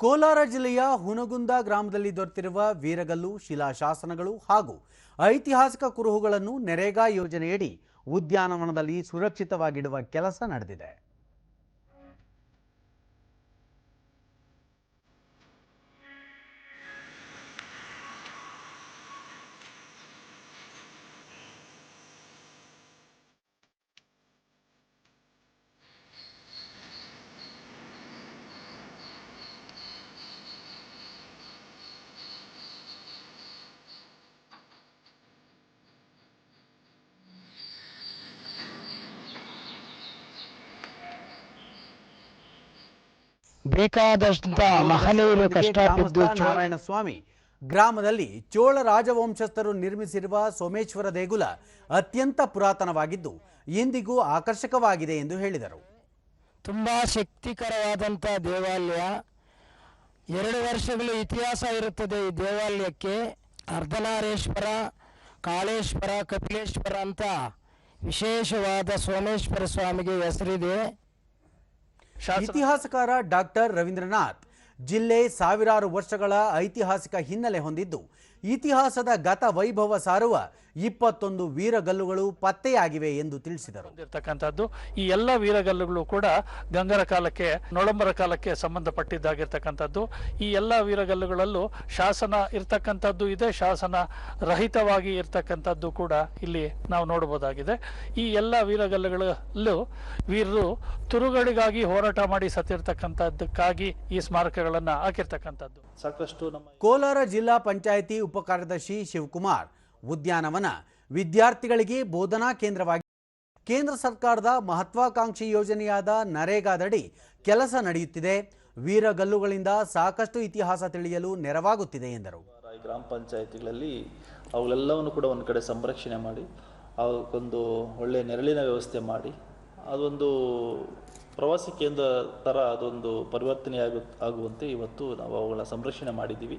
ಕೋಲಾರ ಜಿಲ್ಲೆಯ ಹುನಗುಂದ ಗ್ರಾಮದಲ್ಲಿ ದೊರೆತಿರುವ ವೀರಗಲ್ಲು, ಶಿಲಾಶಾಸನಗಳು ಹಾಗೂ ಐತಿಹಾಸಿಕ ಕುರುಹುಗಳನ್ನು ನೆರೇಗಾ ಯೋಜನೆಯಡಿ ಉದ್ಯಾನವನದಲ್ಲಿ ಸುರಕ್ಷಿತವಾಗಿಡುವ ಕೆಲಸ ನಡೆದಿದೆ. ಬೇಕಾದಷ್ಟ ಮಹನೀಯರು ಕಷ್ಟಪಟ್ಟು ನಾರಾಯಣ ಸ್ವಾಮಿ ಗ್ರಾಮದಲ್ಲಿ ಚೋಳ ರಾಜವಂಶಸ್ಥರು ನಿರ್ಮಿಸಿರುವ ಸೋಮೇಶ್ವರ ದೇಗುಲ ಅತ್ಯಂತ ಪುರಾತನವಾಗಿದ್ದು ಇಂದಿಗೂ ಆಕರ್ಷಕವಾಗಿದೆ ಎಂದು ಹೇಳಿದರು. ತುಂಬಾ ಶಕ್ತಿಕರವಾದಂಥ ದೇವಾಲಯ. ಎರಡು ವರ್ಷಗಳ ಇತಿಹಾಸ ಇರುತ್ತದೆ ಈ ದೇವಾಲಯಕ್ಕೆ. ಅರ್ಧನಾರೇಶ್ವರ ಕಾಳೇಶ್ವರ ಕಪಿಲೇಶ್ವರ ಅಂತ ವಿಶೇಷವಾದ ಸೋಮೇಶ್ವರ ಸ್ವಾಮಿಗೆ ಹೆಸರಿದೆ. ಇತಿಹಾಸಕಾರ ಡಾಕ್ಟರ್ ರವೀಂದ್ರನಾಥ್ ಜಿಲ್ಲೆ ಸಾವಿರಾರು ವರ್ಷಗಳ ಐತಿಹಾಸಿಕ ಹಿನ್ನೆಲೆ ಹೊಂದಿದ್ದು ಇತಿಹಾಸದ ಗತ ವೈಭವ ಸಾರುವ ಇಪ್ಪತ್ತೊಂದು ವೀರಗಲ್ಲುಗಳು ಪತ್ತೆಯಾಗಿವೆ ಎಂದು ತಿಳಿಸಿದರು. ಇರ್ತಕ್ಕಂಥದ್ದು ಈ ಎಲ್ಲ ವೀರಗಲ್ಲುಗಳು ಕೂಡ ಗಂಗರ ಕಾಲಕ್ಕೆ ನೊಳಂಬರ ಕಾಲಕ್ಕೆ ಸಂಬಂಧಪಟ್ಟಿದ್ದಾಗಿರ್ತಕ್ಕಂಥದ್ದು. ಈ ಎಲ್ಲ ವೀರಗಲ್ಲುಗಳಲ್ಲೂ ಶಾಸನ ಇರ್ತಕ್ಕಂಥದ್ದು ಇದೆ ಶಾಸನ ರಹಿತವಾಗಿ ಇರ್ತಕ್ಕಂಥದ್ದು ಕೂಡ ಇಲ್ಲಿ ನಾವು ನೋಡಬಹುದಾಗಿದೆ. ಈ ಎಲ್ಲ ವೀರಗಲ್ಲುಗಳಲ್ಲೂ ವೀರರು ತುರುಗಳಿಗಾಗಿ ಹೋರಾಟ ಮಾಡಿ ಸತ್ತಿರ್ತಕ್ಕಂಥದ್ದಕ್ಕಾಗಿ ಈ ಸ್ಮಾರಕಗಳನ್ನು ಹಾಕಿರ್ತಕ್ಕಂಥದ್ದು. ಸಾಕಷ್ಟು ನಮ್ಮ ಕೋಲಾರ ಜಿಲ್ಲಾ ಪಂಚಾಯಿತಿ ಉಪಕಾರ್ಯದರ್ಶಿ ಶಿವಕುಮಾರ್ ಉದ್ಯಾನವನ ವಿದ್ಯಾರ್ಥಿಗಳಿಗೆ ಬೋಧನಾ ಕೇಂದ್ರವಾಗಿ ಕೇಂದ್ರ ಸರ್ಕಾರದ ಮಹತ್ವಾಕಾಂಕ್ಷಿ ಯೋಜನೆಯಾದ ನರೇಗಾದಡಿ ಕೆಲಸ ನಡೆಯುತ್ತಿದೆ. ವೀರಗಲ್ಲುಗಳಿಂದ ಸಾಕಷ್ಟು ಇತಿಹಾಸ ತಿಳಿಯಲು ನೆರವಾಗುತ್ತಿದೆ ಎಂದರು. ಗ್ರಾಮ ಪಂಚಾಯತಿಗಳಲ್ಲಿ ಅವುಗಳೆಲ್ಲವನ್ನು ಕೂಡ ಒಂದು ಕಡೆ ಸಂರಕ್ಷಣೆ ಮಾಡಿ, ಅವಕ್ಕೊಂದು ಒಳ್ಳೆಯ ನೆರಳಿನ ವ್ಯವಸ್ಥೆ ಮಾಡಿ, ಅದೊಂದು ಪ್ರವಾಸಿ ಕೇಂದ್ರ ಥರ ಅದೊಂದು ಪರಿವರ್ತನೆ ಆಗು ಆಗುವಂತೆ ಇವತ್ತು ನಾವು ಅವುಗಳ ಸಂರಕ್ಷಣೆ ಮಾಡಿದ್ದೀವಿ.